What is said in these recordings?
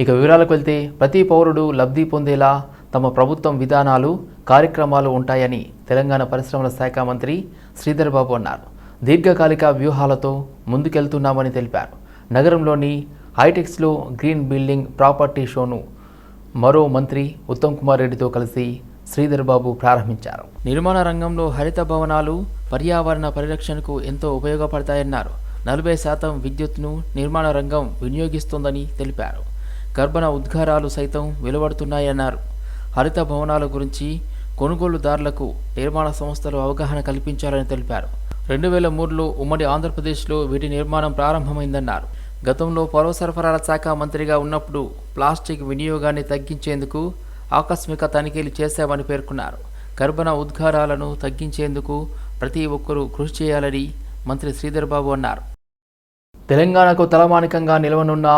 ఇక వివరాలకు వెళ్తే ప్రతి పౌరుడు లబ్ధి పొందేలా తమ ప్రభుత్వం విధానాలు కార్యక్రమాలు ఉంటాయని తెలంగాణ పరిశ్రమల శాఖ మంత్రి శ్రీధర్ బాబు అన్నారు. దీర్ఘకాలిక వ్యూహాలతో ముందుకెళ్తున్నామని తెలిపారు. నగరంలోని హైటెక్స్లో గ్రీన్ బిల్డింగ్ ప్రాపర్టీ షోను మరో మంత్రి ఉత్తమ్ కుమార్ రెడ్డితో కలిసి శ్రీధర్ బాబు ప్రారంభించారు. నిర్మాణ రంగంలో హరిత భవనాలు పర్యావరణ పరిరక్షణకు ఎంతో ఉపయోగపడతాయన్నారు. నలభై శాతం విద్యుత్ను నిర్మాణ రంగం వినియోగిస్తోందని తెలిపారు. గర్భణ ఉద్గారాలు సైతం వెలువడుతున్నాయన్నారు. హరిత భవనాల గురించి కొనుగోలుదారులకు నిర్మాణ సంస్థలు అవగాహన కల్పించాలని తెలిపారు. రెండు వేల మూడులో ఉమ్మడి ఆంధ్రప్రదేశ్లో వీటి నిర్మాణం ప్రారంభమైందన్నారు. గతంలో పౌర సరఫరాల శాఖ మంత్రిగా ఉన్నప్పుడు ప్లాస్టిక్ వినియోగాన్ని తగ్గించేందుకు ఆకస్మిక తనిఖీలు చేశామని పేర్కొన్నారు. గర్భణ ఉద్గారాలను తగ్గించేందుకు ప్రతి ఒక్కరూ కృషి చేయాలని మంత్రి శ్రీధర్ బాబు అన్నారు. తెలంగాణకు తలమానికంగా నిలవనున్న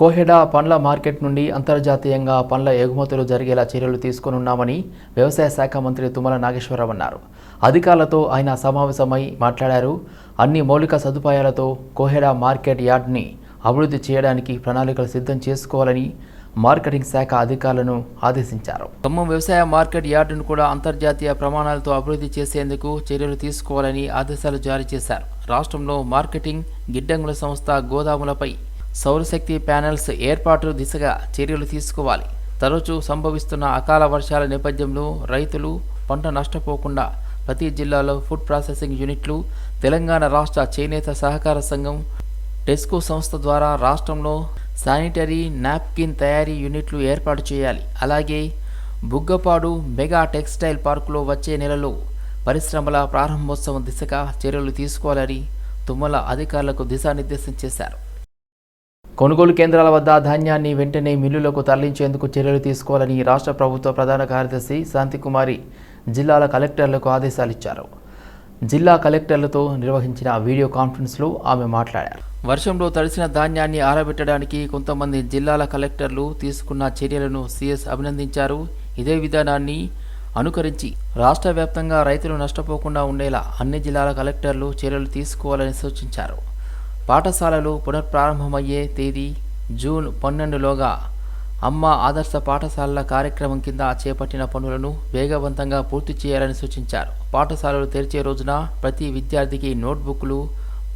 కోహెడా పండ్ల మార్కెట్ నుండి అంతర్జాతీయంగా పండ్ల ఎగుమతులు జరిగేలా చర్యలు తీసుకొనున్నామని వ్యవసాయ శాఖ మంత్రి తుమ్మల నాగేశ్వరరావు అన్నారు. అధికారులతో ఆయన సమావేశమై మాట్లాడారు. అన్ని మౌలిక సదుపాయాలతో కోహెడా మార్కెట్ యార్డ్ని అభివృద్ధి చేయడానికి ప్రణాళికలు సిద్ధం చేసుకోవాలని మార్కెటింగ్ శాఖ అధికారులను ఆదేశించారు. ఖమ్మం వ్యవసాయ మార్కెట్ యార్డును కూడా అంతర్జాతీయ ప్రమాణాలతో అభివృద్ధి చేసేందుకు చర్యలు తీసుకోవాలని ఆదేశాలు జారీ చేశారు. రాష్ట్రంలో మార్కెటింగ్ గిడ్డంగుల సంస్థ గోదాములపై సౌరశక్తి ప్యానెల్స్ ఏర్పాటు దిశగా చర్యలు తీసుకోవాలి. తరచూ సంభవిస్తున్న అకాల వర్షాల నేపథ్యంలో రైతులు పంట నష్టపోకుండా ప్రతి జిల్లాలో ఫుడ్ ప్రాసెసింగ్ యూనిట్లు తెలంగాణ రాష్ట్ర చేనేత సహకార సంఘం టెస్కో సంస్థ ద్వారా రాష్ట్రంలో శానిటరీ నాప్కిన్ తయారీ యూనిట్లు ఏర్పాటు చేయాలి. అలాగే బుగ్గపాడు మెగా టెక్స్టైల్ పార్కులో వచ్చే నెలలో పరిశ్రమల ప్రారంభోత్సవం దిశగా చర్యలు తీసుకోవాలని తుమ్మల అధికారులకు దిశానిర్దేశం చేశారు. కొనుగోలు కేంద్రాల వద్ద ధాన్యాన్ని వెంటనే మిల్లులకు తరలించేందుకు చర్యలు తీసుకోవాలని రాష్ట్ర ప్రభుత్వ ప్రధాన కార్యదర్శి శాంతికుమారి జిల్లాల కలెక్టర్లకు ఆదేశాలిచ్చారు. జిల్లా కలెక్టర్లతో నిర్వహించిన వీడియో కాన్ఫరెన్స్లో ఆమె మాట్లాడారు. వర్షంలో తడిసిన ధాన్యాన్ని ఆరబెట్టడానికి కొంతమంది జిల్లాల కలెక్టర్లు తీసుకున్న చర్యలను సీఎస్ అభినందించారు. ఇదే విధానాన్ని అనుకరించి రాష్ట్ర వ్యాప్తంగా రైతులు నష్టపోకుండా ఉండేలా అన్ని జిల్లాల కలెక్టర్లు చర్యలు తీసుకోవాలని సూచించారు. పాఠశాలలు పునఃప్రారంభమయ్యే తేదీ జూన్ పన్నెండులోగా. అమ్మ ఆదర్శ పాఠశాలల కార్యక్రమం కింద చేపట్టిన పనులను వేగవంతంగా పూర్తి చేయాలని సూచించారు. పాఠశాలలు తెరిచే రోజున ప్రతి విద్యార్థికి నోట్బుక్లు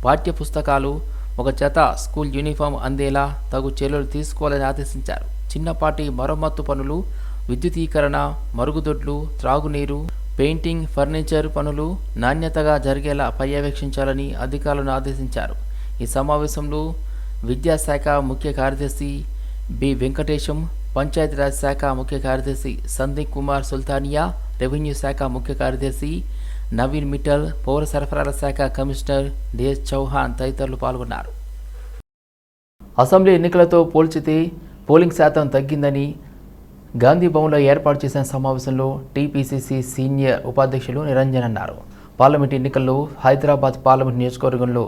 పాఠ్యపుస్తకాలు ఒక జత స్కూల్ యూనిఫామ్ అందేలా తగు చర్యలు తీసుకోవాలని ఆదేశించారు. చిన్నపాటి మరమ్మత్తు పనులు విద్యుతీకరణ మరుగుదొడ్లు త్రాగునీరు పెయింటింగ్ ఫర్నిచర్ పనులు నాణ్యతగా జరిగేలా పర్యవేక్షించాలని అధికారులను ఆదేశించారు. ఈ సమావేశంలో విద్యాశాఖ ముఖ్య కార్యదర్శి బి వెంకటేశం పంచాయతీరాజ్ శాఖ ముఖ్య కార్యదర్శి సందీప్ కుమార్ సుల్తానియా రెవెన్యూ శాఖ ముఖ్య కార్యదర్శి నవీన్ మిట్టల్ పౌర సరఫరాల శాఖ కమిషనర్ డిఎస్ చౌహాన్ తదితరులు పాల్గొన్నారు. అసెంబ్లీ ఎన్నికలతో పోల్చితే పోలింగ్ శాతం తగ్గిందని గాంధీ భవన్లో ఏర్పాటు చేసిన సమావేశంలో టీపీసీసీ సీనియర్ ఉపాధ్యక్షులు నిరంజన్ అన్నారు. పార్లమెంట్ ఎన్నికల్లో హైదరాబాద్ పార్లమెంట్ నియోజకవర్గంలో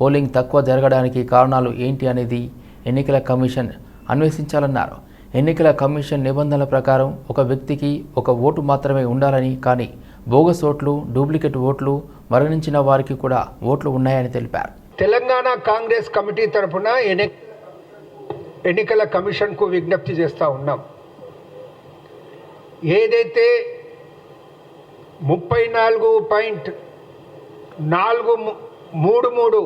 పోలింగ్ తక్కువ జరగడానికి కారణాలు ఏంటి అనేది ఎన్నికల కమిషన్ అన్వేషించాలన్నారు. ఎన్నికల కమిషన్ నిబంధనల ప్రకారం ఒక వ్యక్తికి ఒక ఓటు మాత్రమే ఉండాలని కానీ బోగస్ ఓట్లు డూప్లికేట్ ఓట్లు మరణించిన వారికి కూడా ఓట్లు ఉన్నాయని తెలిపారు. తెలంగాణ కాంగ్రెస్ కమిటీ తరఫున ఎన్ని ఎన్నికల కమిషన్కు విజ్ఞప్తి చేస్తూ ఉన్నాం. ఏదైతే ముప్పై నాలుగు పాయింట్ నాలుగు మూడు మూడు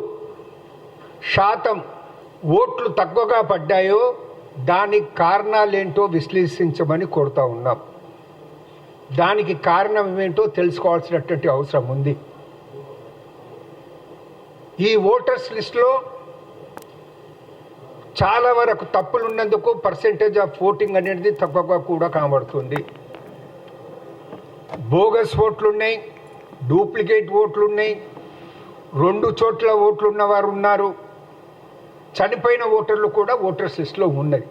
శాతం ఓట్లు తక్కువగా పడ్డాయో దానికి కారణాలేంటో విశ్లేషించమని కోరుతా ఉన్నాం. దానికి కారణం ఏంటో తెలుసుకోవాల్సినటువంటి అవసరం ఉంది. ఈ ఓటర్స్ లిస్టులో చాలా వరకు తప్పులు ఉన్నందుకు పర్సెంటేజ్ ఆఫ్ ఓటింగ్ అనేది తక్కువగా కూడా కనబడుతుంది. బోగస్ ఓట్లు ఉన్నాయి డూప్లికేట్ ఓట్లు ఉన్నాయి రెండు చోట్ల ఓట్లు ఉన్నవారు ఉన్నారు. చనిపోయిన ఓటర్లు కూడా ఓటర్స్ లిస్టులో ఉన్నాయి.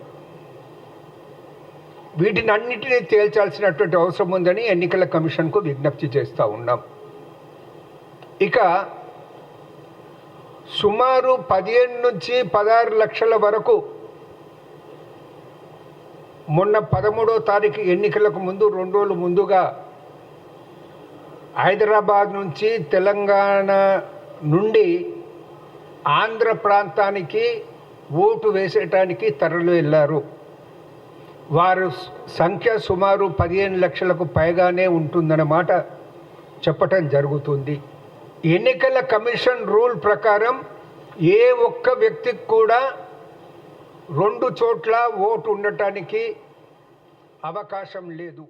వీటిని అన్నింటినీ తేల్చాల్సినటువంటి అవసరం ఉందని ఎన్నికల కమిషన్కు విజ్ఞప్తి చేస్తూ ఉన్నాం. ఇక సుమారు పదిహేను నుంచి పదహారు లక్షల వరకు మొన్న పదమూడో తారీఖు ఎన్నికలకు ముందు రెండు రోజులు ముందుగా హైదరాబాద్ నుంచి తెలంగాణ నుండి ఆంధ్ర ప్రాంతానికి ఓటు వేసేటానికి తరలి వెళ్ళారు. వారు సంఖ్య సుమారు పదిహేను లక్షలకు పైగానే ఉంటుందన్నమాట చెప్పటం జరుగుతుంది. ఎన్నికల కమిషన్ రూల్ ప్రకారం ఏ ఒక్క వ్యక్తికి కూడా రెండు చోట్ల ఓటు ఉండటానికి అవకాశం లేదు.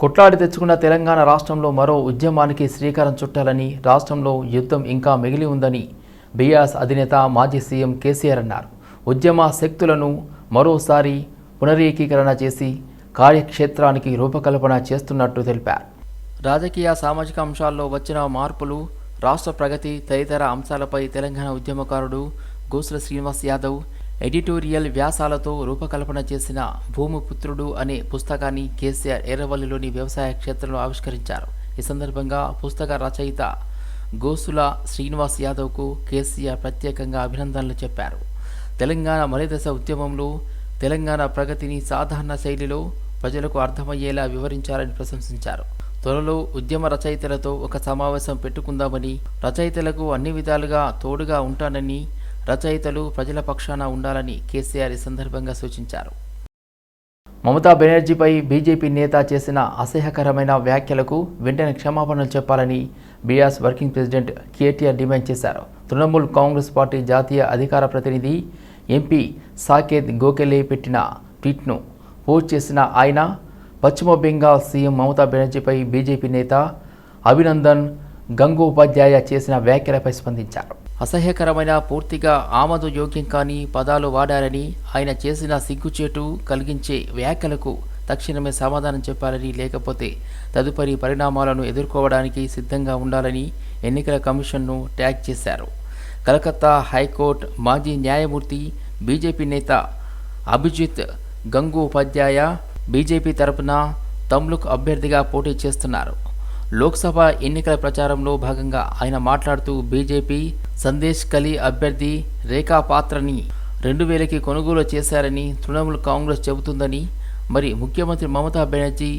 కొట్లాడి తెచ్చుకున్న తెలంగాణ రాష్ట్రంలో మరో ఉద్యమానికి శ్రీకారం చుట్టాలని రాష్ట్రంలో యుద్ధం ఇంకా మిగిలి ఉందని బీఆర్ఎస్ అధినేత మాజీ సీఎం కేసీఆర్ అన్నారు. ఉద్యమ శక్తులను మరోసారి పునరేకీకరణ చేసి కార్యక్షేత్రానికి రూపకల్పన చేస్తున్నట్టు తెలిపారు. రాజకీయ సామాజిక అంశాల్లో వచ్చిన మార్పులు రాష్ట్ర ప్రగతి తదితర అంశాలపై తెలంగాణ ఉద్యమకారుడు గోసుల శ్రీనివాస్ యాదవ్ ఎడిటోరియల్ వ్యాసాలతో రూపకల్పన చేసిన భూమిపుత్రుడు అనే పుస్తకాన్ని కేసీఆర్ ఎర్రవల్లిలోని వ్యవసాయ క్షేత్రంలో ఆవిష్కరించారు. ఈ సందర్భంగా పుస్తక రచయిత గోసుల శ్రీనివాస్ యాదవ్కు కేసీఆర్ ప్రత్యేకంగా అభినందనలు చెప్పారు. తెలంగాణ మలిదశ ఉద్యమంలో తెలంగాణ ప్రగతిని సాధారణ శైలిలో ప్రజలకు అర్థమయ్యేలా వివరించాలని ప్రశంసించారు. త్వరలో ఉద్యమ రచయితలతో ఒక సమావేశం పెట్టుకుందామని రచయితలకు అన్ని విధాలుగా తోడుగా ఉంటానని రచయితలు ప్రజల పక్షాన ఉండాలని కేసీఆర్ ఈ సందర్భంగా సూచించారు. మమతా బెనర్జీపై బీజేపీ నేత చేసిన అసహ్యకరమైన వ్యాఖ్యలకు వెంటనే క్షమాపణలు చెప్పాలని BRS working president KTR demand చేశారు. తృణమూల్ కాంగ్రెస్ పార్టీ జాతీయ అధికార ప్రతినిధి ఎంపీ సాకేత్ గోఖలే పెట్టిన ట్వీట్ను పోస్ట్ చేసిన ఆయన పశ్చిమ బెంగాల్ సీఎం మమతా బెనర్జీపై బీజేపీ నేత అభినందన్ గంగోపాధ్యాయ చేసిన వ్యాఖ్యలపై స్పందించారు. అసహ్యకరమైన పూర్తిగా ఆమదు యోగ్యం కాని పదాలు వాడారని ఆయన చేసిన సిగ్గుచేటు కలిగించే వ్యాఖ్యలకు తక్షణమే సమాధానం చెప్పాలని లేకపోతే తదుపరి పరిణామాలను ఎదుర్కోవడానికి సిద్ధంగా ఉండాలని ఎన్నికల కమిషన్ను ట్యాగ్ చేశారు. కలకత్తా హైకోర్టు మాజీ న్యాయమూర్తి బీజేపీ నేత అభిజిత్ గంగోపాధ్యాయ బీజేపీ తరపున తమ్లుక్ అభ్యర్థిగా పోటీ చేస్తున్నారు. లోక్సభ ఎన్నికల ప్రచారంలో భాగంగా ఆయన మాట్లాడుతూ బీజేపీ సందేశ్ కలీ అభ్యర్థి రేఖా పాత్రని రెండు వేలకి కొనుగోలు చేశారని తృణమూల్ కాంగ్రెస్ చెబుతుందని మరి ముఖ్యమంత్రి మమతా బెనర్జీ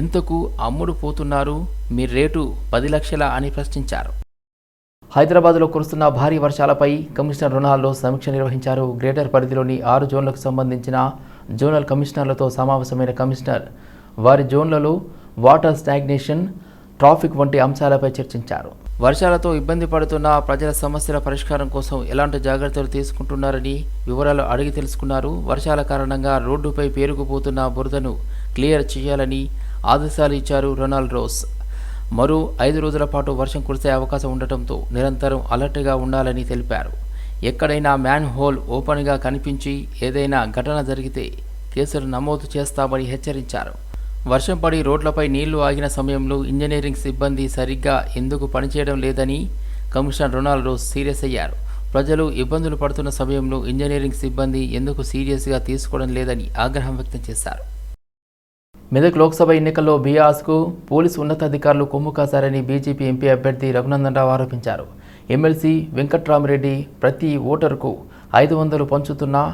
ఎంతకు అమ్ముడు పోతున్నారు? మీ రేటు పది లక్షల అని ప్రశ్నించారు. హైదరాబాద్లో కురుస్తున్న భారీ వర్షాలపై కమిషనర్ రుణాల్లో సమీక్ష నిర్వహించారు గ్రేటర్ పరిధిలోని ఆరు జోన్లకు సంబంధించిన జోనల్ కమిషనర్లతో సమావేశమైన కమిషనర్. వారి జోన్లలో వాటర్ స్టాగ్నేషన్ ట్రాఫిక్ వంటి అంశాలపై చర్చించారు. వర్షాలతో ఇబ్బంది పడుతున్న ప్రజల సమస్యల పరిష్కారం కోసం ఎలాంటి జాగ్రత్తలు తీసుకుంటున్నారని వివరాలు అడిగి తెలుసుకున్నారు. వర్షాల కారణంగా రోడ్డుపై పేరుకుపోతున్న బురదను క్లియర్ చేయాలని ఆదేశాలు ఇచ్చారు రొనాల్డ్ రోస్. మరో ఐదు రోజుల పాటు వర్షం కురిసే అవకాశం ఉండటంతో నిరంతరం అలర్ట్గా ఉండాలని తెలిపారు. ఎక్కడైనా మ్యాన్ హోల్ ఓపెన్గా కనిపించి ఏదైనా ఘటన జరిగితే కేసులు నమోదు చేస్తామని హెచ్చరించారు. వర్షం పడి రోడ్లపై నీళ్ళు ఆగిన సమయంలో ఇంజనీరింగ్ సిబ్బంది సరిగ్గా ఎందుకు పనిచేయడం లేదని కమిషనర్ రొనాల్డ్ సీరియస్ అయ్యారు. ప్రజలు ఇబ్బందులు పడుతున్న సమయంలో ఇంజనీరింగ్ సిబ్బంది ఎందుకు సీరియస్గా తీసుకోవడం లేదని ఆగ్రహం వ్యక్తం చేశారు. మెదక్ లోక్సభ ఎన్నికల్లో బీఆర్ఎస్కు పోలీసు ఉన్నతాధికారులు కొమ్ము కాశారని బీజేపీ ఎంపీ అభ్యర్థి రఘునందన్ రావు ఆరోపించారు. ఎమ్మెల్సీ వెంకట్రామరెడ్డి ప్రతి ఓటరుకు ఐదు వందలు పంచుతున్నా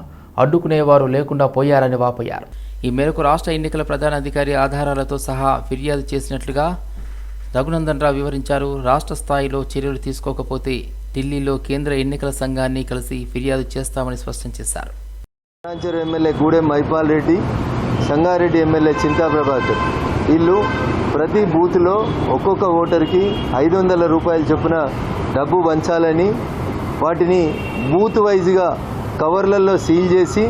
అడ్డుకునేవారు లేకుండా పోయారని వాపోయారు. ఈ మేరకు రాష్ట్ర ఎన్నికల ప్రధాన అధికారి ఆధారాలతో సహా ఫిర్యాదు చేసినట్లుగా రఘునందన్ రావు వివరించారు. రాష్ట్ర స్థాయిలో చర్యలు తీసుకోకపోతే ఢిల్లీలో కేంద్ర ఎన్నికల సంఘాన్ని కలిసి ఫిర్యాదు చేస్తామని స్పష్టం చేశారు. Ramchuru MLA Gudem Mahipal Reddy Sangareddy MLA Chinta Prabhakar. వీళ్ళు ప్రతి బూత్లో ఒక్కొక్క ఓటర్కి ఐదు వందల రూపాయలు చొప్పున డబ్బు పంచాలని వాటిని బూత్ వైజ్గా కవర్లలో సీల్ చేసి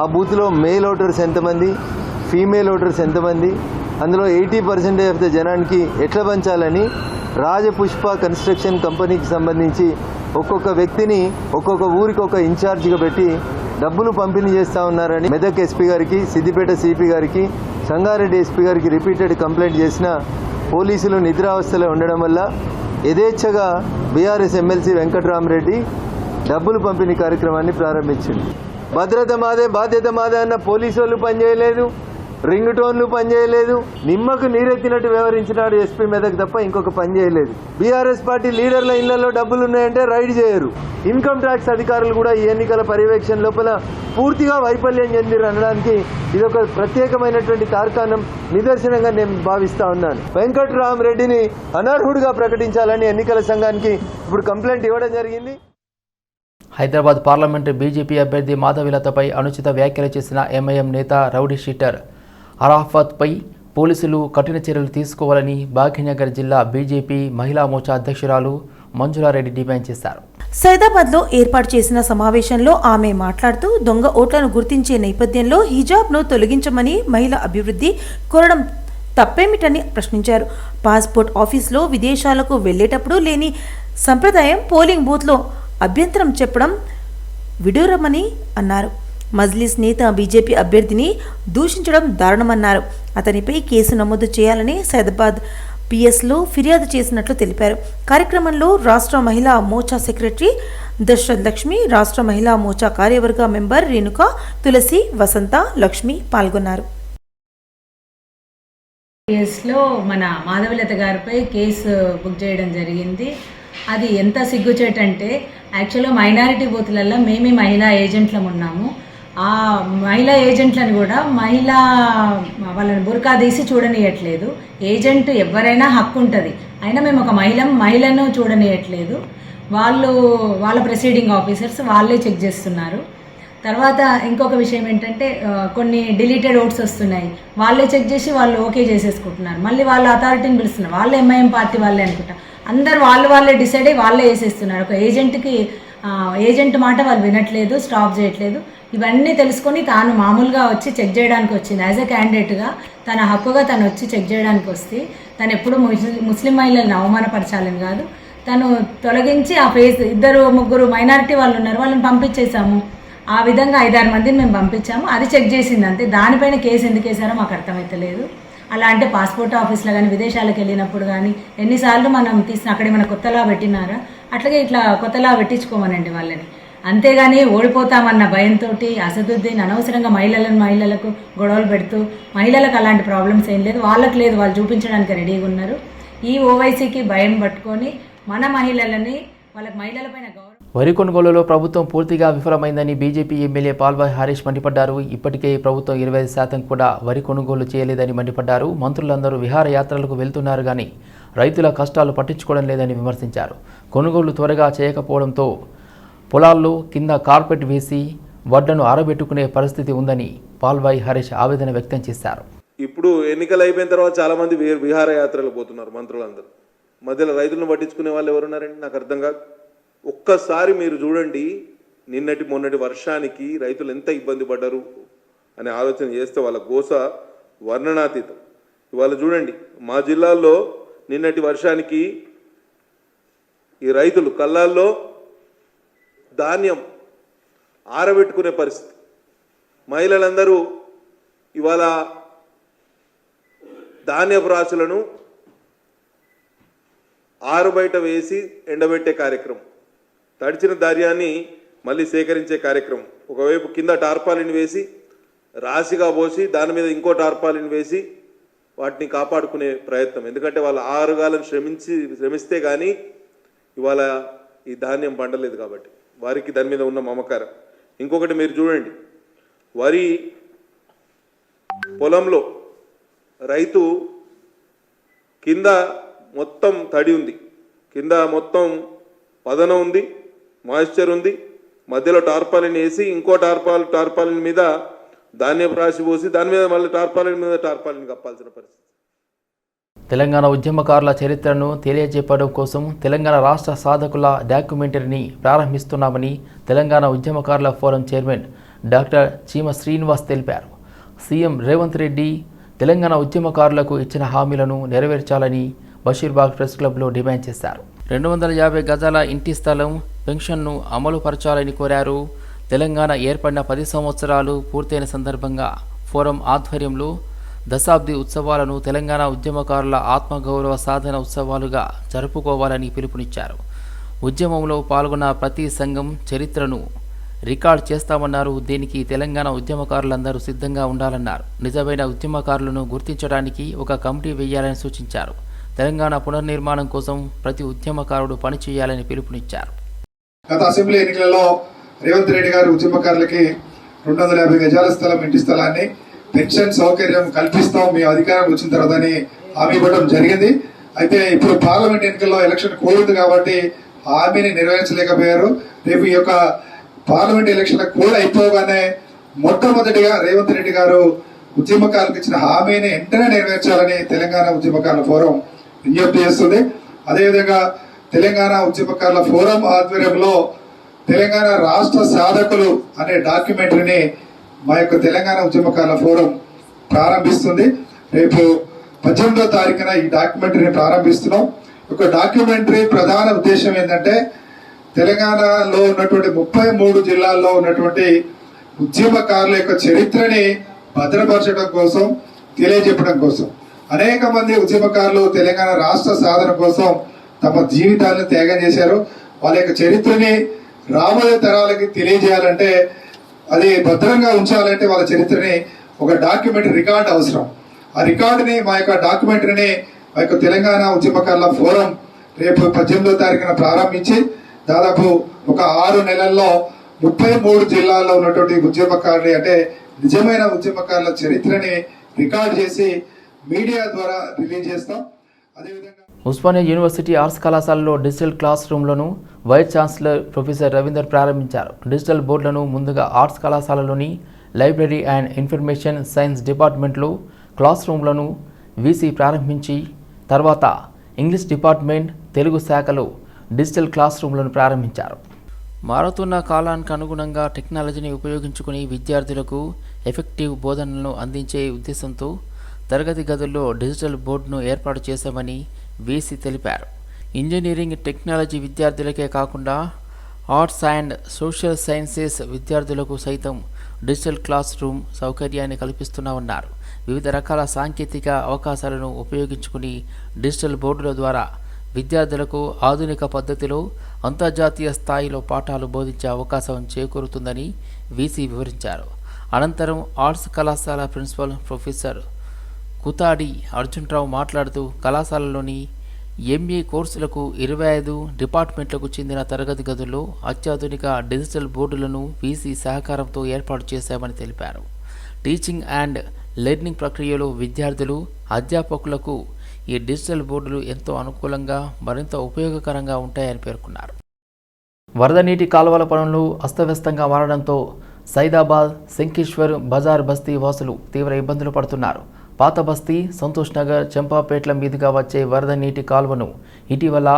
ఆ బూత్లో మేల్ ఓటర్స్ ఎంతమంది? ఫీమేల్ ఓటర్స్ ఎంతమంది? అందులో ఎయిటీ పర్సెంటేజ్ ఆఫ్ ద జనానికి ఎట్లా పంచాలని రాజపుష్ప కన్స్ట్రక్షన్ కంపెనీకి సంబంధించి ఒక్కొక్క వ్యక్తిని ఒక్కొక్క ఊరికి ఒక ఇన్ఛార్జిగా పెట్టి డబ్బులు పంపిణీ చేస్తూ ఉన్నారని మెదక్ ఎస్పీ గారికి సిద్దిపేట సిపి గారికి సంగారెడ్డి ఎస్పీ గారికి రిపీటెడ్ కంప్లైంట్ చేసిన పోలీసులు నిద్రావస్థలో ఉండడం వల్ల యథేచ్ఛగా బీఆర్ఎస్ ఎమ్మెల్సీ వెంకట్రామరెడ్డి డబ్బులు పంపిణీ కార్యక్రమాన్ని ప్రారంభించింది. భద్రత మాదే బాధ్యత మాదే అన్న పోలీసు వాళ్ళు పనిచేయలేదు రింగ్ టోన్లు పనిచేయలేదు నిమ్మకు నీరెత్తినట్టు వ్యవహరించినాడు ఎస్పీ మెదక్ తప్ప ఇంకొక పని చేయలేదు. బీఆర్ఎస్ పార్టీ లీడర్ల ఇళ్ళలో డబ్బులు ఉన్నాయంటే రైడ్ చేయరు. ఇన్కమ్ ట్యాక్స్ అధికారులు కూడా ఈ ఎన్నికల పర్యవేక్షణ లోపల పూర్తిగా వైఫల్యం చెందిరు అనడానికి ఇది ఒక ప్రత్యేకమైనటువంటి తార్కాణం నిదర్శనంగా నేను భావిస్తా ఉన్నాను. వెంకట్రామరెడ్డిని అనర్హుడిగా ప్రకటించాలని ఎన్నికల సంఘానికి ఇప్పుడు కంప్లైంట్ ఇవ్వడం జరిగింది. హైదరాబాద్ పార్లమెంటు బీజేపీ అభ్యర్థి మాధవిలతపై అనుచిత వ్యాఖ్యలు చేసిన ఎంఐఎం నేత రౌడీ షీటర్. అరాఫత్పై పోలీసులు కఠిన చర్యలు తీసుకోవాలని భాగ్యనగర్ జిల్లా బీజేపీ మహిళా మోర్చా అధ్యక్షురాలు మంజులారెడ్డి డిమాండ్ చేశారు. సైదాబాద్లో ఏర్పాటు చేసిన సమావేశంలో ఆమె మాట్లాడుతూ దొంగ ఓట్లను గుర్తించే నేపథ్యంలో హిజాబ్ను తొలగించమని మహిళా అభివృద్ధి కోరడం తప్పేమిటని ప్రశ్నించారు. పాస్పోర్ట్ ఆఫీస్లో విదేశాలకు వెళ్ళేటప్పుడు లేని సంప్రదాయం పోలింగ్ బూత్లో అభ్యంతరం చెప్పడం విడూరమని అన్నారు. మజ్లిస్ నేత బీజేపీ అభ్యర్థిని దూషించడం దారుణమన్నారు. అతనిపై కేసు నమోదు చేయాలని సైదాబాద్ పిఎస్లో ఫిర్యాదు చేసినట్లు తెలిపారు. కార్యక్రమంలో రాష్ట్ర మహిళా మోర్చా సెక్రటరీ దశరథ్ లక్ష్మి రాష్ట్ర మహిళా మోర్చా కార్యవర్గ మెంబర్ రేణుక తులసి వసంత లక్ష్మి పాల్గొన్నారు. కేసులో మన మాధవలత గారిపై కేసు బుక్ చేయడం జరిగింది. అది ఎంత సిగ్గుచేటంటే యాక్చువల్గా మైనారిటీ బూత్లలో మేమే మహిళా ఏజెంట్లం ఉన్నాము. ఆ మహిళా ఏజెంట్లను కూడా మహిళా వాళ్ళని బురకా తీసి చూడనియట్లేదు. ఏజెంట్ ఎవరైనా హక్కు ఉంటుంది. అయినా మేము ఒక మహిళ మహిళను చూడనియట్లేదు. వాళ్ళు వాళ్ళ ప్రెసీడింగ్ ఆఫీసర్స్ వాళ్ళే చెక్ చేస్తున్నారు. తర్వాత ఇంకొక విషయం ఏంటంటే కొన్ని డిలీటెడ్ ఓట్స్ వస్తున్నాయి. వాళ్ళే చెక్ చేసి వాళ్ళు ఓకే చేసేసుకుంటున్నారు. మళ్ళీ వాళ్ళ అథారిటీని పిలుస్తున్నారు. వాళ్ళు ఎంఐఎం పార్టీ వాళ్ళే అనుకుంటా. అందరు వాళ్ళు వాళ్ళే డిసైడ్ అయ్యి వాళ్ళే వేసేస్తున్నారు. ఒక ఏజెంట్కి ఏజెంట్ మాట వాళ్ళు వినట్లేదు స్టాప్ చేయట్లేదు. ఇవన్నీ తెలుసుకొని తాను మామూలుగా వచ్చి చెక్ చేయడానికి వచ్చింది. యాజ్ ఎ క్యాండిడేట్గా తన హక్కుగా తను వచ్చి చెక్ చేయడానికి వస్తే తను ఎప్పుడు ముస్లిం ముస్లిం మహిళలను అవమానపరచాలని కాదు. తను తొలగించి ఆ ఫేస్ ఇద్దరు ముగ్గురు మైనారిటీ వాళ్ళు ఉన్నారు. వాళ్ళని పంపించేశాము. ఆ విధంగా ఐదారు మందిని మేము పంపించాము. అది చెక్ చేసింది అంతే. దానిపైన కేసు ఎందుకు వేసారో మాకు అర్థమైతలేదు. అలా అంటే పాస్పోర్ట్ ఆఫీస్లో కానీ విదేశాలకు వెళ్ళినప్పుడు కానీ ఎన్నిసార్లు మనం తీసిన అక్కడే మన కొత్తలా పెట్టినారా? అట్లాగే ఇట్లా కొత్తలా పెట్టించుకోమనండి వాళ్ళని. అంతేగాని ఓడిపోతామన్న భయంతో అసదుద్దీన్ అనవసరంగా మహిళలను మహిళలకు గొడవలు పెడుతూ మహిళలకు అలాంటి ప్రాబ్లమ్స్ ఏం లేదు వాళ్ళకి లేదు వాళ్ళు చూపించడానికి రెడీగా ఉన్నారు. ఈ ఓవైసీకి భయం పట్టుకొని మన మహిళలని వాళ్ళకి మహిళలపైన గౌరవం వరి కొనుగోలులో ప్రభుత్వం పూర్తిగా విఫలమైందని బీజేపీ ఎమ్మెల్యే పాల్వాయ్ హరీష్ మండిపడ్డారు. ఇప్పటికే ప్రభుత్వం ఇరవై ఐదు శాతం కూడా వరి కొనుగోలు చేయలేదని మండిపడ్డారు. మంత్రులందరూ విహారయాత్రలకు వెళ్తున్నారు కానీ రైతుల కష్టాలు పట్టించుకోవడం లేదని విమర్శించారు. కొనుగోలు త్వరగా చేయకపోవడంతో పొలాల్లో కింద కార్పెట్ వేసి వడ్డను ఆరబెట్టుకునే పరిస్థితి ఉందని పాల్వాయ్ హరీష్ ఆవేదన వ్యక్తం చేశారు. ఇప్పుడు ఎన్నికలు అయిపోయిన తర్వాత చాలా మంది విహారయాత్రలు పోతున్నారు మంత్రులందరూ. మధ్యలో రైతులను పట్టించుకునే వాళ్ళు ఎవరున్నారండి? నాకు అర్థం కాదు. ఒక్కసారి మీరు చూడండి నిన్నటి మొన్నటి వర్షానికి రైతులు ఎంత ఇబ్బంది పడ్డారు అనే ఆలోచన చేస్తే వాళ్ళ గోస వర్ణనాతీతం. ఇవాళ చూడండి మా జిల్లాల్లో నిన్నటి వర్షానికి ఈ రైతులు కళ్ళాల్లో ధాన్యం ఆరబెట్టుకునే పరిస్థితి. మహిళలందరూ ఇవాళ ధాన్యపు రాశులను ఆరు బయట వేసి ఎండబెట్టే కార్యక్రమం. తడిచిన ధాన్యాన్ని మళ్ళీ సేకరించే కార్యక్రమం. ఒకవైపు కింద టార్పాలిన్ వేసి రాశిగా పోసి దాని మీద ఇంకో టార్పాలిన్ వేసి వాటిని కాపాడుకునే ప్రయత్నం. ఎందుకంటే వాళ్ళు ఆరుగాలను శ్రమించి శ్రమిస్తే కానీ ఇవాళ ఈ ధాన్యం పండలేదు కాబట్టి. వారికి దాని మీద ఉన్న మమకారం. ఇంకొకటి మీరు చూడండి. వరి పొలంలో రైతు కింద మొత్తం తడి ఉంది. కింద మొత్తం పదన ఉంది. మాయిశ్చర్ ఉంది. మధ్యలో టార్పాలిన్ వేసి ఇంకో టార్పాల్ టార్పాలిన్ మీద ధాన్యపు రాశి పోసి దాని మీద మళ్ళీ టార్పాలిన్ మీద టార్పాలిన్ కప్పాల్సిన పరిస్థితి. తెలంగాణ ఉద్యమకారుల చరిత్రను తెలియజెప్పడం కోసం తెలంగాణ రాష్ట్ర సాధకుల డాక్యుమెంటరీని ప్రారంభిస్తున్నామని తెలంగాణ ఉద్యమకారుల ఫోరం చైర్మన్ డాక్టర్ చీమ శ్రీనివాస్ తెలిపారు. సీఎం రేవంత్ రెడ్డి తెలంగాణ ఉద్యమకారులకు ఇచ్చిన హామీలను నెరవేర్చాలని బషీర్బాగ్ ప్రెస్ క్లబ్లో డిమాండ్ చేశారు. రెండు వందల యాభై గజాల ఇంటి స్థలం పెన్షన్ను అమలు పరచాలని కోరారు. తెలంగాణ ఏర్పడిన పది సంవత్సరాలు పూర్తయిన సందర్భంగా ఫోరం ఆధ్వర్యంలో దశాబ్ది ఉత్సవాలను తెలంగాణ ఉద్యమకారుల ఆత్మగౌరవ సాధన ఉత్సవాలుగా జరుపుకోవాలని పిలుపునిచ్చారు. ఉద్యమంలో పాల్గొన్న ప్రతి సంఘం చరిత్రను రికార్డ్ చేస్తామన్నారు. దీనికి తెలంగాణ ఉద్యమకారులందరూ సిద్ధంగా ఉండాలన్నారు. నిజమైన ఉద్యమకారులను గుర్తించడానికి ఒక కమిటీ వేయాలని సూచించారు. తెలంగాణ పునర్నిర్మాణం కోసం ప్రతి ఉద్యమకారుడు పనిచేయాలని పిలుపునిచ్చారు. గత అసెంబ్లీ ఎన్నికలలో రేవంత్ రెడ్డి గారు ఉద్యమకారులకి రెండు వందల యాభై గజాల స్థలం ఇంటి స్థలాన్ని పెన్షన్ సౌకర్యం కల్పిస్తాం మీ అధికారం వచ్చిన తర్వాత అని హామీ ఇవ్వడం జరిగింది. అయితే ఇప్పుడు పార్లమెంట్ ఎన్నికల్లో ఎలక్షన్ కోరింది కాబట్టి హామీని నెరవేర్చలేకపోయారు. రేపు ఈ యొక్క పార్లమెంట్ ఎలక్షన్ కూడా అయిపోగానే మొట్టమొదటిగా రేవంత్ రెడ్డి గారు ఉద్యమకారులకు ఇచ్చిన హామీని వెంటనే నెరవేర్చాలని తెలంగాణ ఉద్యమకారుల ఫోరం విజ్ఞప్తి చేస్తుంది. అదేవిధంగా తెలంగాణ ఉద్యమకారుల ఫోరం ఆధ్వర్యంలో తెలంగాణ రాష్ట్ర సాధకులు అనే డాక్యుమెంటరీని మా యొక్క తెలంగాణ ఉద్యమకారుల ఫోరం ప్రారంభిస్తుంది. రేపు పద్దెనిమిదో తారీఖున ఈ డాక్యుమెంటరీని ప్రారంభిస్తున్నాం. ఒక డాక్యుమెంటరీ ప్రధాన ఉద్దేశం ఏంటంటే తెలంగాణలో ఉన్నటువంటి ముప్పై మూడు జిల్లాల్లో ఉన్నటువంటి ఉద్యమకారుల యొక్క చరిత్రని భద్రపరచడం కోసం తెలియజెప్పడం కోసం అనేక మంది ఉద్యమకారులు తెలంగాణ రాష్ట్ర సాధన కోసం తమ జీవితాలను త్యాగం చేశారు. వాళ్ళ యొక్క చరిత్రని రాబోయే తరాలకి తెలియజేయాలంటే అది భద్రంగా ఉంచాలంటే వాళ్ళ చరిత్రని ఒక డాక్యుమెంటరీ రికార్డ్ అవసరం. ఆ రికార్డుని మా యొక్క డాక్యుమెంటరీని మా యొక్క తెలంగాణ ఉద్యమకారుల ఫోరం రేపు పద్దెనిమిదో తారీఖున ప్రారంభించి దాదాపు ఒక ఆరు నెలల్లో ముప్పై మూడు జిల్లాల్లో ఉన్నటువంటి ఉద్యమకారుని అంటే నిజమైన ఉద్యమకారుల చరిత్రని రికార్డ్ చేసి మీడియా ద్వారా రిలీజ్ చేస్తాం. అదేవిధంగా ఉస్మానియా యూనివర్సిటీ ఆర్ట్స్ కళాశాలలో డిజిటల్ క్లాస్ రూమ్లను వైస్ ఛాన్సలర్ ప్రొఫెసర్ రవీందర్ ప్రారంభించారు. డిజిటల్ బోర్డులను ముందుగా ఆర్ట్స్ కళాశాలలోని లైబ్రరీ అండ్ ఇన్ఫర్మేషన్ సైన్స్ డిపార్ట్మెంట్లో క్లాస్ రూమ్లను వీసీ ప్రారంభించి తర్వాత ఇంగ్లీష్ డిపార్ట్మెంట్ తెలుగు శాఖలో డిజిటల్ క్లాస్ రూమ్లను ప్రారంభించారు. మారుతున్న కాలానికి అనుగుణంగా టెక్నాలజీని ఉపయోగించుకుని విద్యార్థులకు ఎఫెక్టివ్ బోధనలను అందించే ఉద్దేశంతో తరగతి గదుల్లో డిజిటల్ బోర్డును ఏర్పాటు చేశామని వీసీ తెలిపారు. ఇంజనీరింగ్ టెక్నాలజీ విద్యార్థులకే కాకుండా ఆర్ట్స్ అండ్ సోషల్ సైన్సెస్ విద్యార్థులకు సైతం డిజిటల్ క్లాస్ రూమ్ సౌకర్యాన్ని కల్పిస్తున్నామన్నారు వివిధ రకాల సాంకేతిక అవకాశాలను ఉపయోగించుకుని డిజిటల్ బోర్డుల ద్వారా విద్యార్థులకు ఆధునిక పద్ధతిలో అంతర్జాతీయ స్థాయిలో పాఠాలు బోధించే అవకాశం చేకూరుతుందని వీసీ వివరించారు. అనంతరం ఆర్ట్స్ కళాశాల ప్రిన్సిపల్ ప్రొఫెసర్ కుతాడి అర్జున్రావు మాట్లాడుతూ కళాశాలలోని ఎంఏ కోర్సులకు ఇరవై ఐదు డిపార్ట్మెంట్లకు చెందిన తరగతి గదుల్లో అత్యాధునిక డిజిటల్ బోర్డులను వీసీ సహకారంతో ఏర్పాటు చేశామని తెలిపారు. టీచింగ్ అండ్ లెర్నింగ్ ప్రక్రియలో విద్యార్థులు అధ్యాపకులకు ఈ డిజిటల్ బోర్డులు ఎంతో అనుకూలంగా మరింత ఉపయోగకరంగా ఉంటాయని పేర్కొన్నారు. వరద నీటి కాలువల పనులు అస్తవ్యస్తంగా మారడంతో సైదాబాద్ శంకేశ్వర్ బజార్ బస్తీ వాసులు తీవ్ర ఇబ్బందులు పడుతున్నారు. పాత బస్తీ సంతోష్ నగర్ చంపాపేట్ల మీదుగా వచ్చే వరద నీటి కాలువను ఇటీవల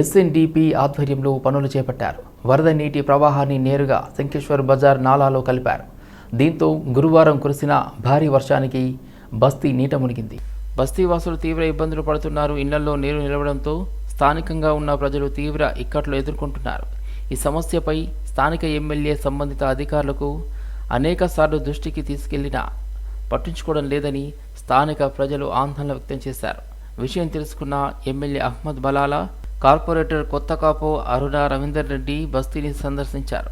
ఎస్ఎన్డిపి ఆధ్వర్యంలో పనులు చేపట్టారు. వరద నీటి ప్రవాహాన్ని నేరుగా శంకేశ్వర్ బజార్ నాలాలో కలిపారు. దీంతో గురువారం కురిసిన భారీ వర్షానికి బస్తీ నీట మునిగింది. బస్తీ వాసులు తీవ్ర ఇబ్బందులు పడుతున్నారు. ఇళ్ళలో నీరు నిలవడంతో స్థానికంగా ఉన్న ప్రజలు తీవ్ర ఇక్కట్లు ఎదుర్కొంటున్నారు. ఈ సమస్యపై స్థానిక ఎమ్మెల్యే సంబంధిత అధికారులకు అనేక సార్లు దృష్టికి తీసుకెళ్ళినా పట్టించుకోవడం లేదని స్థానిక ప్రజలు ఆందోళన వ్యక్తం చేశారు. విషయం తెలుసుకున్న ఎమ్మెల్యే అహ్మద్ బలాలా కార్పొరేటర్ కొత్త కాపు అరుణ రవీందర్ రెడ్డి బస్తీని సందర్శించారు.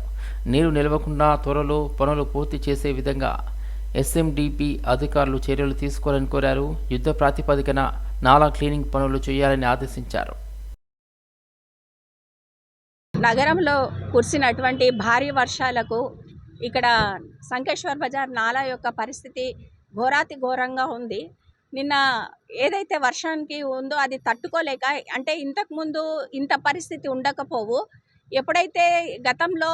నీరు నిలవకుండా త్వరలో పనులు పూర్తి చేసే విధంగా ఎస్ఎండిపి అధికారులు చర్యలు తీసుకోవాలని కోరారు. యుద్ధ ప్రాతిపదికన నాలా క్లీనింగ్ పనులు చేయాలని ఆదేశించారు. నగరంలో కురిసినటువంటి భారీ వర్షాలకు ఇక్కడ సంకేశ్వర్ బజార్ నాలా యొక్క పరిస్థితి ఘోరాతి ఘోరంగా ఉంది. నిన్న ఏదైతే వర్షానికి ఉందో అది తట్టుకోలేక అంటే ఇంతకుముందు ఇంత పరిస్థితి ఉండకపోవు. ఎప్పుడైతే గతంలో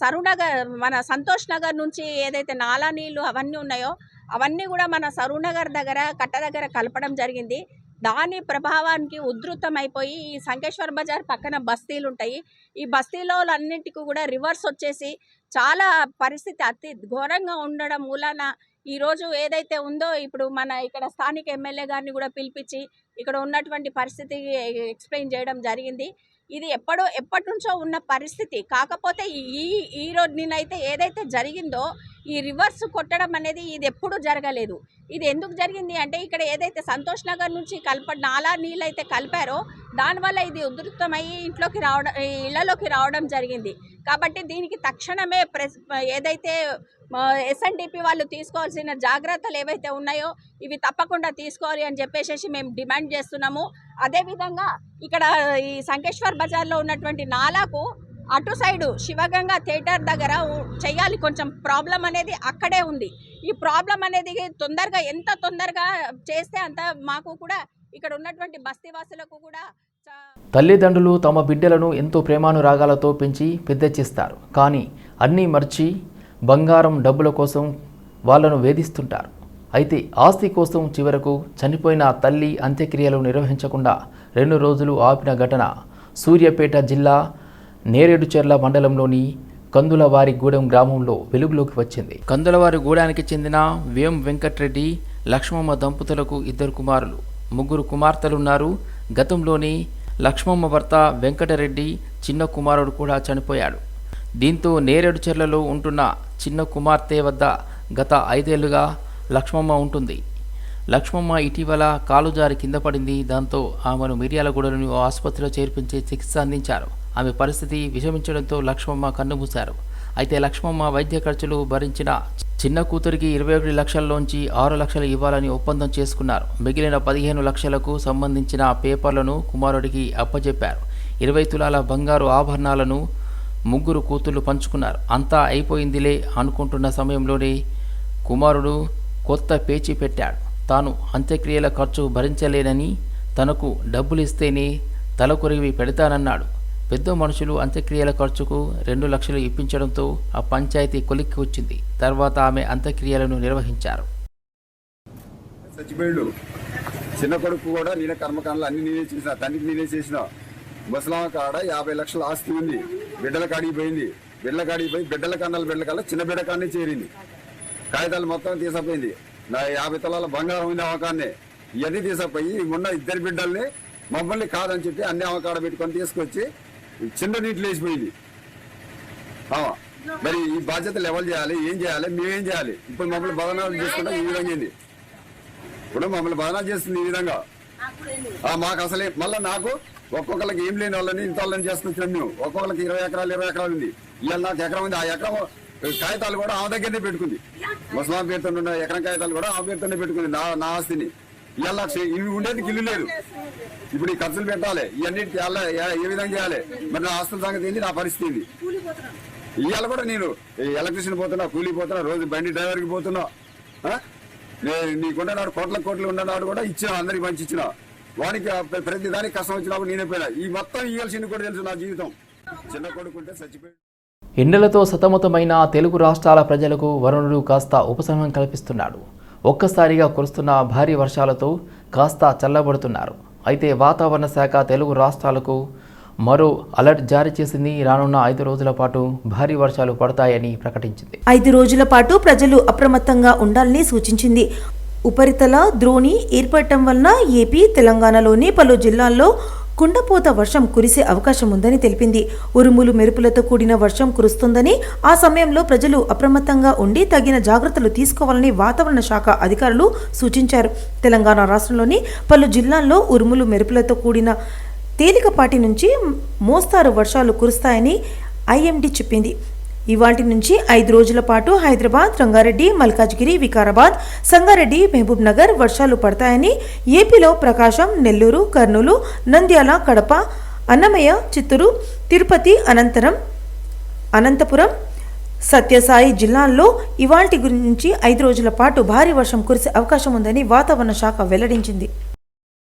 సరునగర్ మన సంతోష్ నగర్ నుంచి ఏదైతే నాలా నీళ్ళు అవన్నీ ఉన్నాయో అవన్నీ కూడా మన సరూనగర్ దగ్గర కట్ట దగ్గర కలపడం జరిగింది. దాని ప్రభావానికి ఉధృతమైపోయి ఈ సంకేశ్వర్ బజార్ పక్కన బస్తీలు ఉంటాయి ఈ బస్తీలో అన్నింటికి కూడా రివర్స్ వచ్చేసి చాలా పరిస్థితి అతి ఘోరంగా ఉండడం మూలాన ఈరోజు ఏదైతే ఉందో ఇప్పుడు మన ఇక్కడ స్థానిక ఎమ్మెల్యే గారిని కూడా పిలిపించి ఇక్కడ ఉన్నటువంటి పరిస్థితి ఎక్స్ప్లెయిన్ చేయడం జరిగింది. ఇది ఎప్పుడో ఎప్పటి నుంచో ఉన్న పరిస్థితి. కాకపోతే ఈ ఈ రోజు నిన్నైతే ఏదైతే జరిగిందో ఈ రివర్స్ కొట్టడం అనేది ఇది ఎప్పుడూ జరగలేదు. ఇది ఎందుకు జరిగింది అంటే ఇక్కడ ఏదైతే సంతోష్ నగర్ నుంచి కలప నాలా నీళ్ళు అయితే కలిపారో దానివల్ల ఇది ఉధృతమయ్యి ఇంట్లోకి రావడం ఇళ్ళలోకి రావడం జరిగింది. కాబట్టి దీనికి తక్షణమే ప్రెస్ ఏదైతే ఎస్ఎన్డిపి వాళ్ళు తీసుకోవాల్సిన జాగ్రత్తలు ఏవైతే ఉన్నాయో ఇవి తప్పకుండా తీసుకోవాలి అని చెప్పేసి మేము డిమాండ్ చేస్తున్నాము. అదేవిధంగా ఇక్కడ ఈ సంకేశ్వర్ బజార్లో ఉన్నటువంటి నాలాకు అటు సైడు శివగంగా థియేటర్ దగ్గర చేయాలి. చెయ్యాలి కొంచెం ప్రాబ్లం అనేది అక్కడే ఉంది. ఈ ప్రాబ్లం అనేది తొందరగా ఎంత తొందరగా చేస్తే అంత మాకు కూడా ఇక్కడ ఉన్నటువంటి బస్తీవాసులకు కూడా తల్లిదండ్రులు తమ బిడ్డలను ఎంతో ప్రేమానురాగాలతో పెంచి పెద్ద చేస్తారు. కానీ అన్నీ మర్చి బంగారం డబ్బుల కోసం వాళ్ళను వేధిస్తుంటారు. అయితే ఆస్తి కోసం చివరకు చనిపోయిన తల్లి అంత్యక్రియలు నిర్వహించకుండా రెండు రోజులు ఆపిన ఘటన సూర్యాపేట జిల్లా నేరేడుచెర్ల మండలంలోని కందులవారిగూడెం గ్రామంలో వెలుగులోకి వచ్చింది. కందులవారిగూడానికి చెందిన వేం వెంకట్రెడ్డి లక్ష్మమ్మ దంపతులకు ఇద్దరు కుమారులు. ముగ్గురు కుమార్తెలున్నారు. గతంలోని లక్ష్మమ్మ భర్త వెంకటరెడ్డి చిన్న కుమారుడు కూడా చనిపోయాడు. దీంతో నేరేడు చెర్లలో ఉంటున్న చిన్న కుమార్తె వద్ద గత ఐదేళ్ళుగా లక్ష్మమ్మ ఉంటుంది. లక్ష్మమ్మ ఇటీవల కాలు జారి కింద పడింది. దాంతో ఆమెను మిర్యాలగూడలోని ఓ ఆసుపత్రిలో చేర్పించి చికిత్స అందించారు. ఆమె పరిస్థితి విషమించడంతో లక్ష్మమ్మ కన్నుమూశారు. అయితే లక్ష్మమ్మ వైద్య ఖర్చులు భరించిన చిన్న కూతురికి ఇరవై ఒకటి లక్షల్లోంచి ఆరు లక్షలు ఇవ్వాలని ఒప్పందం చేసుకున్నారు. మిగిలిన పదిహేను లక్షలకు సంబంధించిన పేపర్లను కుమారుడికి అప్పజెప్పారు. ఇరవై తులాల బంగారు ఆభరణాలను ముగ్గురు కూతుళ్ళు పంచుకున్నారు. అంతా అయిపోయిందిలే అనుకుంటున్న సమయంలోనే కుమారుడు కొత్త పేచీ పెట్టాడు. తాను అంత్యక్రియల ఖర్చు భరించలేనని తనకు డబ్బులు ఇస్తేనే తలకొరివి పెడతానన్నాడు. పెద్ద మనుషులు అంత్యక్రియల ఖర్చుకు రెండు లక్షలు ఇప్పించడంతో ఆ పంచాయతీ కొలిక్కి వచ్చింది. తర్వాత ఆమె అంత్యక్రియలను నిర్వహించారు. చచ్చిపోయిండు చిన్న కొడుకు కూడా నేనే కర్మకాండలు అన్ని నేనే చేసిన తండ్రికి నేనే చేసిన. ముసలామ కాడ యాభై లక్షల ఆస్తి ఉంది. బిడ్డల కాడికి పోయింది. బిడ్డల కాడికి పోయి బిడ్డల కన్నాల బిడ్డల కల్లా చిన్న బిడ్డ కాడనే చేరింది. కాగితాలు మొత్తం తీసపోయింది. నా యాభై తొలాల బంగారం ఉంది అవకాన్నే ఇవన్నీ తీసపోయి ఉన్న ఇద్దరు బిడ్డల్ని మమ్మల్ని కాదని చెప్పి అన్ని అవకాడ పెట్టుకొని తీసుకొచ్చి చిన్న నీటిలో వేసిపోయింది. ఆమా. మరి ఈ బాధ్యతలు ఎవరు చేయాలి? ఏం చేయాలి? మేమేం చేయాలి? ఇప్పుడు మమ్మల్ని బదనాలు చేసుకుంటే ఈ విధంగా ఇప్పుడు మమ్మల్ని బదనాలు చేస్తుంది ఈ విధంగా. మాకు అసలే మళ్ళీ నాకు ఒక్కొక్కరికి ఏం లేని వాళ్ళని ఇంత వాళ్ళని చేస్తున్న మేము ఒక్కొక్కరికి ఇరవై ఎకరాలు ఇరవై ఎకరాలు ఉంది. ఇవాళ నాకు ఎకరం ఉంది. ఆ ఎకరం కాగితాలు కూడా ఆమె దగ్గరనే పెట్టుకుంది. ముస్లాం పేరుతో ఉన్న ఎకరం కాగితాలు కూడా ఆమె పేరుతోనే పెట్టుకుంది నా నా ఆస్తిని. ఇవాళ నాకు చే- ఇవి ఉండేది ఇల్లు లేదు. ఇప్పుడు ఈ ఖర్చులు పెట్టాలి ఇవన్నిటికి ఏ- ఏ విధంగా చేయాలి? మరి నా ఆస్తుల సంగతి ఏంది? నా పరిస్థితి ఏంది? ఇవాళ కూడా నేను ఎలక్ట్రిషియన్ పోతున్నా కూలీ పోతున్నా రోజు బండి డ్రైవర్కి పోతున్నా ఆ? నే- నీకున్ననాడు కోట్ల కోట్లు ఉన్ననాడు కూడా ఇచ్చిన అందరికి మంచి ఇచ్చిన. వానికి ప్రతి దానికి కష్టం వచ్చినప్పుడు నేనే పోయినా. ఈ మొత్తం ఇవ్వాల్సింది కూడా తెలుసు నా జీవితం. చిన్న కొడుకుంటే చచ్చిపోయి ఎండలతో సతమతమైన తెలుగు రాష్ట్రాల ప్రజలకు వరుణుడు కాస్త ఉపశమనం కల్పిస్తున్నాడు. ఒక్కసారిగా కురుస్తున్న భారీ వర్షాలతో కాస్త చల్లబడుతున్నారు. అయితే వాతావరణ శాఖ తెలుగు రాష్ట్రాలకు మరో అలర్ట్ జారీ చేసింది రానున్న ఐదు రోజుల పాటు భారీ వర్షాలు పడతాయని ప్రకటించింది. ఐదు రోజుల పాటు ప్రజలు అప్రమత్తంగా ఉండాలని సూచించింది. ఉపరితల ద్రోణి ఏర్పడటం వలన ఏపీ తెలంగాణలోని పలు జిల్లాల్లో కుండపోత వర్షం కురిసే అవకాశం ఉందని తెలిపింది. ఉరుములు మెరుపులతో కూడిన వర్షం కురుస్తుందని ఆ సమయంలో ప్రజలు అప్రమత్తంగా ఉండి తగిన జాగ్రత్తలు తీసుకోవాలని వాతావరణ శాఖ అధికారులు సూచించారు. తెలంగాణ రాష్ట్రంలోని పలు జిల్లాల్లో ఉరుములు మెరుపులతో కూడిన తేలికపాటి నుంచి మోస్తారు వర్షాలు కురుస్తాయని ఐఎండీ చెప్పింది. ఇవాటి నుంచి ఐదు రోజుల పాటు హైదరాబాద్ రంగారెడ్డి మల్కాజ్గిరి వికారాబాద్ సంగారెడ్డి మహబూబ్ నగర్ వర్షాలు పడతాయని ఏపీలో ప్రకాశం నెల్లూరు కర్నూలు నంద్యాల కడప అన్నమయ్య చిత్తూరు తిరుపతి అనంతరం అనంతపురం సత్యసాయి జిల్లాల్లో ఇవాంటి గురించి ఐదు రోజుల పాటు భారీ వర్షం కురిసే అవకాశం ఉందని వాతావరణ శాఖ వెల్లడించింది.